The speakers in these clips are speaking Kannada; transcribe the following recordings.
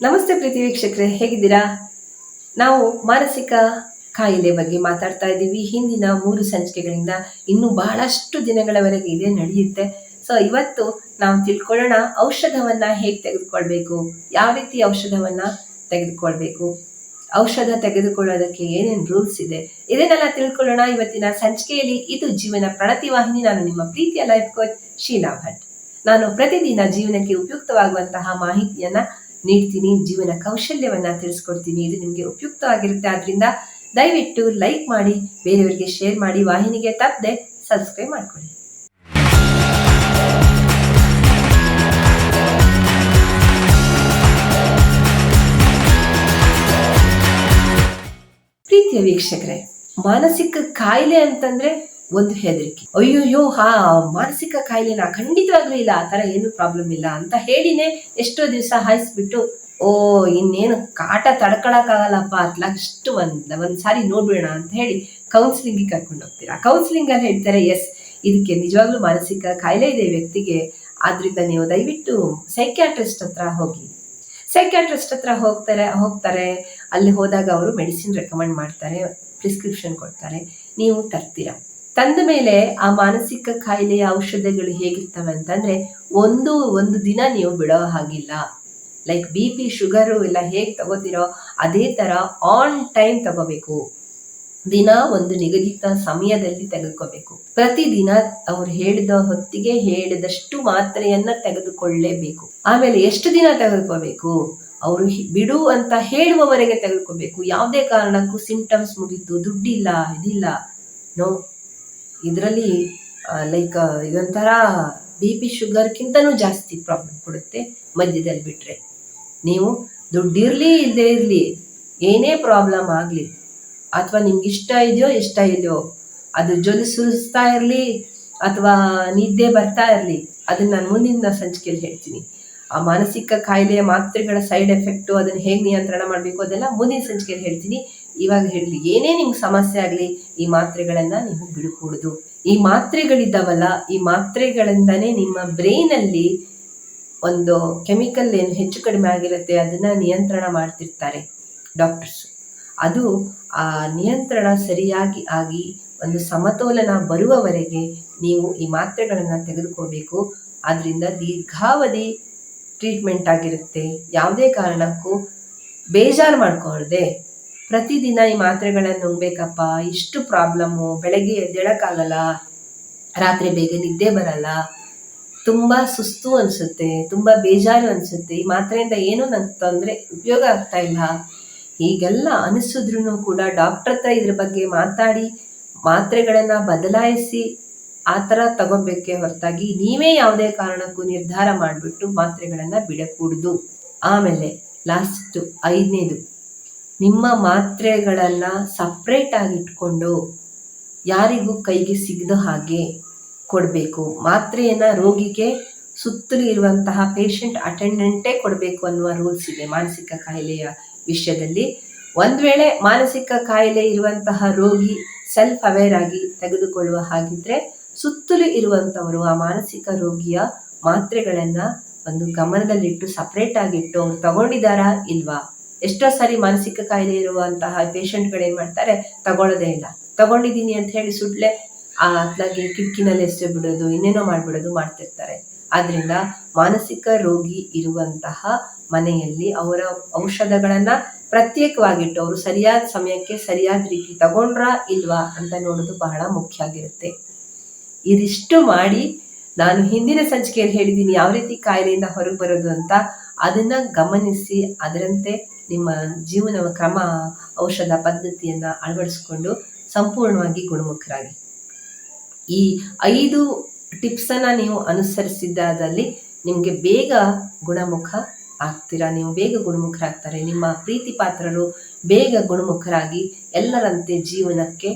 ನಮಸ್ತೆ ಪ್ರೀತಿ ವೀಕ್ಷಕರೇ, ಹೇಗಿದ್ದೀರಾ? ನಾವು ಮಾನಸಿಕ ಕಾಯಿಲೆ ಬಗ್ಗೆ ಮಾತಾಡ್ತಾ ಇದ್ದೀವಿ. ಹಿಂದಿನ ಮೂರು ಸಂಚಿಕೆಗಳಿಂದ ಇನ್ನೂ ಬಹಳಷ್ಟು ದಿನಗಳವರೆಗೆ ಇದೇ ನಡೆಯುತ್ತೆ. ಸೊ ಇವತ್ತು ನಾವು ತಿಳ್ಕೊಳ್ಳೋಣ ಔಷಧವನ್ನ ಹೇಗೆ ತೆಗೆದುಕೊಳ್ಬೇಕು? ಯಾವ ರೀತಿ ಔಷಧವನ್ನ ತೆಗೆದುಕೊಳ್ಬೇಕು? ಔಷಧ ತೆಗೆದುಕೊಳ್ಳೋದಕ್ಕೆ ಏನೇನು ರೂಲ್ಸ್ ಇದೆ? ಇದನ್ನೆಲ್ಲ ತಿಳ್ಕೊಳ್ಳೋಣ. ಇವತ್ತಿನ ಸಂಚಿಕೆಯಲ್ಲಿ ಇದು ಜೀವನ ಪ್ರಣತಿ ವಾಹಿನಿ. ನಾನು ನಿಮ್ಮ ಪ್ರೀತಿಯ ಲೈಫ್ ಕೋಚ್ ಶೀಲಾ ಭಟ್. ನಾನು ಪ್ರತಿದಿನ ಜೀವನಕ್ಕೆ ಉಪಯುಕ್ತವಾಗುವಂತಹ ಮಾಹಿತಿಯನ್ನ ನೀಡ್ತೀನಿ, ಜೀವನ ಕೌಶಲ್ಯವನ್ನು ತಿಳಿಸ್ಕೊಡ್ತೀನಿ, ಇದು ನಿಮಗೆ ಉಪಯುಕ್ತ ಆಗಿರುತ್ತೆ. ಆದ್ರಿಂದ ದಯವಿಟ್ಟು ಲೈಕ್ ಮಾಡಿ, ಬೇರೆಯವರಿಗೆ ಶೇರ್ ಮಾಡಿ, ವಾಹಿನಿಗೆ ತಪ್ಪದೆ ಸಬ್ಸ್ಕ್ರೈಬ್ ಮಾಡ್ಕೊಳ್ಳಿ. ಪ್ರೀತಿಯ ವೀಕ್ಷಕರೇ, ಮಾನಸಿಕ ಕಾಯಿಲೆ ಅಂತಂದ್ರೆ ಒಂದು ಹೆದರಿಕೆ. ಅಯ್ಯೋಯ್ಯೋ, ಹಾ, ಮಾನಸಿಕ ಕಾಯಿಲೆನ? ಖಂಡಿತವಾಗ್ಲೂ ಇಲ್ಲ. ಆ ತರ ಏನು ಪ್ರಾಬ್ಲಮ್ ಇಲ್ಲ ಅಂತ ಹೇಳಿನೇ ಎಷ್ಟೋ ದಿವಸ ಹಾಯಿಸ್ಬಿಟ್ಟು, ಓ, ಇನ್ನೇನು ಕಾಟ ತಡ್ಕೊಳಕ್ಕಾಗಲ್ಲಪ್ಪ ಅಷ್ಟು ಒಂದ್ ಒಂದ್ ಸಾರಿ ನೋಡ್ಬೇಡ ಅಂತ ಹೇಳಿ ಕೌನ್ಸಿಲಿಂಗ್ ಕರ್ಕೊಂಡು ಹೋಗ್ತೀರಾ? ಕೌನ್ಸಿಲಿಂಗ್ ಅಲ್ಲಿ ಹೇಳ್ತಾರೆ ಎಸ್ ಇದಕ್ಕೆ ನಿಜವಾಗ್ಲೂ ಮಾನಸಿಕ ಕಾಯಿಲೆ ಇದೆ ವ್ಯಕ್ತಿಗೆ. ಆದ್ರಿಂದ ನೀವು ದಯವಿಟ್ಟು ಸೈಕ್ಯಾಟ್ರಿಸ್ಟ್ ಹತ್ರ ಹೋಗಿ. ಸೈಕ್ಯಾಟ್ರಿಸ್ಟ್ ಹತ್ರ ಹೋಗ್ತಾರೆ ಹೋಗ್ತಾರೆ. ಅಲ್ಲಿ ಹೋದಾಗ ಅವರು ಮೆಡಿಸಿನ್ ರೆಕಮೆಂಡ್ ಮಾಡ್ತಾರೆ ಪ್ರಿಸ್ಕ್ರಿಪ್ಷನ್ ಕೊಡ್ತಾರೆ. ನೀವು ತರ್ತೀರಾ? ತಂದ ಮೇಲೆ ಆ ಮಾನಸಿಕ ಕಾಯಿಲೆಯ ಔಷಧಗಳು ಹೇಗಿರ್ತವೆ ಅಂತಂದ್ರೆ ಒಂದು ಒಂದು ದಿನ ನೀವು ಬಿಡೋ ಹಾಗಿಲ್ಲ. ಲೈಕ್ ಬಿ ಪಿ ಶುಗರು ಎಲ್ಲ ಹೇಗೆ ತಗೋತಿರೋ ಅದೇ ತರ ಆನ್ ಟೈಮ್ ತಗೋಬೇಕು. ದಿನ ಒಂದು ನಿಗದಿತ ಸಮಯದಲ್ಲಿ ತೆಗೆದುಕೋಬೇಕು. ಪ್ರತಿದಿನ ಅವ್ರು ಹೇಳಿದ ಹೊತ್ತಿಗೆ ಹೇಳಿದಷ್ಟು ಮಾತ್ರೆಯನ್ನ ತೆಗೆದುಕೊಳ್ಳಲೇಬೇಕು ಆಮೇಲೆ ಎಷ್ಟು ದಿನ ತೆಗೆದುಕೋಬೇಕು? ಅವರು ಬಿಡು ಅಂತ ಹೇಳುವವರೆಗೆ ತೆಗೆದುಕೋಬೇಕು. ಯಾವುದೇ ಕಾರಣಕ್ಕೂ ಸಿಂಪ್ಟಮ್ಸ್ ಮುಗಿತು, ದುಡ್ಡಿಲ್ಲ, ಇದಿಲ್ಲ. ನೋ ಇದರಲ್ಲಿ ಲೈಕ್ ಇದೊಂಥರ ಬಿ ಪಿ ಶುಗರ್ಗಿಂತನೂ ಜಾಸ್ತಿ ಪ್ರಾಬ್ಲಮ್ ಕೊಡುತ್ತೆ ಮಧ್ಯದಲ್ಲಿ ಬಿಟ್ರೆ. ನೀವು ದುಡ್ಡಿರಲಿ ಇಲ್ಲದೆ ಇರಲಿ, ಏನೇ ಪ್ರಾಬ್ಲಮ್ ಆಗಲಿ, ಅಥವಾ ನಿಮ್ಗೆ ಇಷ್ಟ ಇದೆಯೋ ಇಷ್ಟ ಇದೆಯೋ ಅದು ಜೊಲು ಸುರಿಸ್ತಾ ಇರಲಿ, ಅಥವಾ ನಿದ್ದೆ ಬರ್ತಾ ಇರಲಿ, ಅದನ್ನ ನಾನು ಮುಂದಿನ ಸಂಚಿಕೆಯಲ್ಲಿ ಹೇಳ್ತೀನಿ. ಆ ಮಾನಸಿಕ ಕಾಯಿಲೆಯ ಮಾತ್ರೆಗಳ ಸೈಡ್ ಎಫೆಕ್ಟು ಅದನ್ನು ಹೇಗೆ ನಿಯಂತ್ರಣ ಮಾಡಬೇಕು ಅದೆಲ್ಲ ಮುಂದಿನ ಸಂಚಿಕೆಯಲ್ಲಿ ಹೇಳ್ತೀನಿ. ಇವಾಗ ಹೇಳಿ, ಏನೇ ನಿಮ್ಗೆ ಸಮಸ್ಯೆ ಆಗಲಿ, ಈ ಮಾತ್ರೆಗಳನ್ನ ನೀವು ಬಿಡಕೂಡದು ಈ ಮಾತ್ರೆಗಳಿದ್ದಾವಲ್ಲ, ಈ ಮಾತ್ರೆಗಳಿಂದನೇ ನಿಮ್ಮ ಬ್ರೈನಲ್ಲಿ ಒಂದು ಕೆಮಿಕಲ್ ಏನು ಹೆಚ್ಚು ಕಡಿಮೆ ಆಗಿರುತ್ತೆ, ಅದನ್ನ ನಿಯಂತ್ರಣ ಮಾಡ್ತಿರ್ತಾರೆ ಡಾಕ್ಟರ್ಸ್. ಅದು ಆ ನಿಯಂತ್ರಣ ಸರಿಯಾಗಿ ಆಗಿ ಒಂದು ಸಮತೋಲನ ಬರುವವರೆಗೆ ನೀವು ಈ ಮಾತ್ರೆಗಳನ್ನು ತೆಗೆದುಕೋಬೇಕು. ಅದರಿಂದ ದೀರ್ಘಾವಧಿ ಟ್ರೀಟ್ಮೆಂಟ್ ಆಗಿರುತ್ತೆ. ಯಾವುದೇ ಕಾರಣಕ್ಕೂ ಬೇಜಾರು ಮಾಡ್ಕೊಳ್ದೆ. ಪ್ರತಿದಿನ ಈ ಮಾತ್ರೆಗಳನ್ನು ನುಂಗ್ಬೇಕಪ್ಪ, ಇಷ್ಟು ಪ್ರಾಬ್ಲಮ್ಮು, ಬೆಳಗ್ಗೆ ಎದ್ದೇಳಕ್ಕಾಗಲ್ಲ, ರಾತ್ರಿ ಬೇಗ ನಿದ್ದೆ ಬರಲ್ಲ. ತುಂಬ ಸುಸ್ತು ಅನಿಸುತ್ತೆ, ತುಂಬ ಬೇಜಾರು ಅನಿಸುತ್ತೆ. ಈ ಮಾತ್ರೆಯಿಂದ ಏನೂ ನಂಗೆ ತೊಂದರೆ ಉಪಯೋಗ ಆಗ್ತಾ ಇಲ್ಲ. ಹೀಗೆಲ್ಲ ಅನಿಸಿದ್ರು ಕೂಡ ಡಾಕ್ಟರ್ ಹತ್ರ ಇದ್ರ ಬಗ್ಗೆ ಮಾತಾಡಿ, ಮಾತ್ರೆಗಳನ್ನು ಬದಲಾಯಿಸಿ ಆ ಥರ ತಗೋಬೇಕೆ ಹೊರತಾಗಿ ನೀವೇ ಯಾವುದೇ ಕಾರಣಕ್ಕೂ ನಿರ್ಧಾರ ಮಾಡಿಬಿಟ್ಟು ಮಾತ್ರೆಗಳನ್ನು ಬಿಡಕೂಡ್ದು. ಆಮೇಲೆ ಲಾಸ್ಟು, ಐದನೇದು. ನಿಮ್ಮ ಮಾತ್ರೆಗಳನ್ನು ಸಪ್ರೇಟ್ ಇಟ್ಕೊಂಡು ಯಾರಿಗೂ ಕೈಗೆ ಸಿಗದ ಹಾಗೆ ಕೊಡಬೇಕು. ಮಾತ್ರೆಯನ್ನು ರೋಗಿಗೆ ಸುತ್ತಲೂ ಇರುವಂತಹ ಪೇಷಂಟ್ ಅಟೆಂಡೆಂಟೇ ಕೊಡಬೇಕು ಅನ್ನುವ ರೂಲ್ಸ್ ಇದೆ ಮಾನಸಿಕ ಕಾಯಿಲೆಯ ವಿಷಯದಲ್ಲಿ. ಒಂದು ವೇಳೆ ಮಾನಸಿಕ ಕಾಯಿಲೆ ಇರುವಂತಹ ರೋಗಿ ಸೆಲ್ಫ್ ಅವೇರ್ ಆಗಿ ತೆಗೆದುಕೊಳ್ಳುವ ಹಾಗಿದ್ರೆ ಸುತ್ತಲೂ ಇರುವಂಥವರು ಆ ಮಾನಸಿಕ ರೋಗಿಯ ಮಾತ್ರೆಗಳನ್ನು ಒಂದು ಗಮನದಲ್ಲಿಟ್ಟು ಸಪ್ರೇಟ್ ಆಗಿಟ್ಟು ಅವ್ರು ತಗೊಂಡಿದ್ದಾರಾ ಇಲ್ವಾ? ಎಷ್ಟೋ ಸಾರಿ ಮಾನಸಿಕ ಕಾಯಿಲೆ ಇರುವಂತಹ ಪೇಷಂಟ್ಗಳು ಏನ್ ಮಾಡ್ತಾರೆ, ತಗೊಳ್ಳೋದೇ ಇಲ್ಲ. ತಗೊಂಡಿದ್ದೀನಿ ಅಂತ ಹೇಳಿ ಸುಡ್ಲೆ, ಆ ಅತ್ಲಾಗಿ ಕಿಟಕಿನಲ್ಲಿ ಎಸೆ ಬಿಡೋದು ಇನ್ನೇನೋ ಮಾಡ್ಬಿಡೋದು ಮಾಡ್ತಿರ್ತಾರೆ. ಆದ್ರಿಂದ ಮಾನಸಿಕ ರೋಗಿ ಇರುವಂತಹ ಮನೆಯಲ್ಲಿ ಅವರ ಔಷಧಗಳನ್ನ ಪ್ರತ್ಯೇಕವಾಗಿಟ್ಟು ಅವರು ಸರಿಯಾದ ಸಮಯಕ್ಕೆ ಸರಿಯಾದ ರೀತಿ ತಗೊಂಡ್ರ ಇಲ್ವಾ ಅಂತ ನೋಡೋದು ಬಹಳ ಮುಖ್ಯ ಆಗಿರುತ್ತೆ. ಇದಿಷ್ಟು ಮಾಡಿ ನಾನು ಹಿಂದಿನ ಸಂಚಿಕೆಯಲ್ಲಿ ಹೇಳಿದ್ದೀನಿ ಯಾವ ರೀತಿ ಕಾಯಿಲೆಯಿಂದ ಹೊರಗೆ ಬರೋದು ಅಂತ. ಅದನ್ನ ಗಮನಿಸಿ, ಅದರಂತೆ ನಿಮ್ಮ ಜೀವನ ಕ್ರಮ, ಔಷಧ ಪದ್ಧತಿಯನ್ನ ಅಳವಡಿಸಿಕೊಂಡು ಸಂಪೂರ್ಣವಾಗಿ ಗುಣಮುಖರಾಗಿ. ಈ ಐದು ಟಿಪ್ಸನ್ನು ನೀವು ಅನುಸರಿಸಿದ್ದಾದಲ್ಲಿ ನಿಮಗೆ ಬೇಗ ಗುಣಮುಖ ಆಗ್ತೀರಾ? ನೀವು ಬೇಗ ಗುಣಮುಖರಾಗ್ತಾರೆ. ನಿಮ್ಮ ಪ್ರೀತಿ ಪಾತ್ರರು ಬೇಗ ಗುಣಮುಖರಾಗಿ ಎಲ್ಲರಂತೆ ಜೀವನಕ್ಕೆ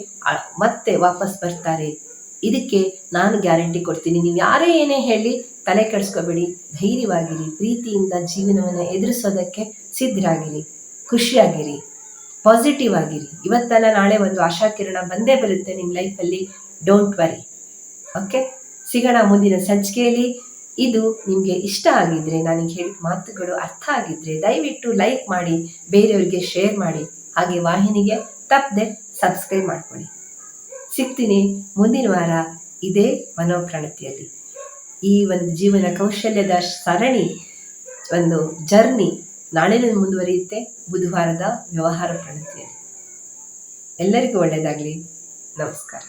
ಮತ್ತೆ ವಾಪಸ್ ಬರ್ತಾರೆ. ಇದಕ್ಕೆ ನಾನು ಗ್ಯಾರಂಟಿ ಕೊಡ್ತೀನಿ. ನೀವು ಯಾರೇ ಏನೇ ಹೇಳಿ ತಲೆ ಕೆಡಿಸ್ಕೋಬೇಡಿ, ಧೈರ್ಯವಾಗಿರಿ, ಪ್ರೀತಿಯಿಂದ ಜೀವನವನ್ನು ಎದುರಿಸೋದಕ್ಕೆ ಸಿದ್ಧರಾಗಿರಿ, ಖುಷಿಯಾಗಿರಿ ಪಾಸಿಟಿವ್ ಆಗಿರಿ. ಇವತ್ತಲ್ಲ ನಾಳೆ ಒಂದು ಆಶಾಕಿರಣ ಬಂದೇ ಬರುತ್ತೆ ನಿಮ್ಮ ಲೈಫಲ್ಲಿ ಡೋಂಟ್ ವರಿ ಓಕೆ ಸಿಗೋಣ ಮುಂದಿನ ಸಂಚಿಕೆಯಲ್ಲಿ. ಇದು ನಿಮಗೆ ಇಷ್ಟ ಆಗಿದ್ರೆ ನನಗೆ ಹೇಳಿದ ಮಾತುಗಳು ಅರ್ಥ ಆಗಿದ್ರೆ ದಯವಿಟ್ಟು ಲೈಕ್ ಮಾಡಿ, ಬೇರೆಯವರಿಗೆ ಶೇರ್ ಮಾಡಿ. ಹಾಗೆ ವಾಹಿನಿಗೆ ತಪ್ಪದೆ ಸಬ್ಸ್ಕ್ರೈಬ್ ಮಾಡ್ಕೊಳ್ಳಿ. ಸಿಗ್ತೀನಿ ಮುಂದಿನ ವಾರ ಇದೇ ಮನೋಪ್ರಣತಿಯಲ್ಲಿ. ಈ ಒಂದು ಜೀವನ ಕೌಶಲ್ಯದ ಸರಣಿ, ಒಂದು ಜರ್ನಿ ನಾಳೆನೂ ಮುಂದುವರಿಯುತ್ತೆ. ಬುಧವಾರದ ವ್ಯವಹಾರ ಪ್ರಣತಿಯಲ್ಲಿ. ಎಲ್ಲರಿಗೂ ಒಳ್ಳೆಯದಾಗಲಿ. ನಮಸ್ಕಾರ.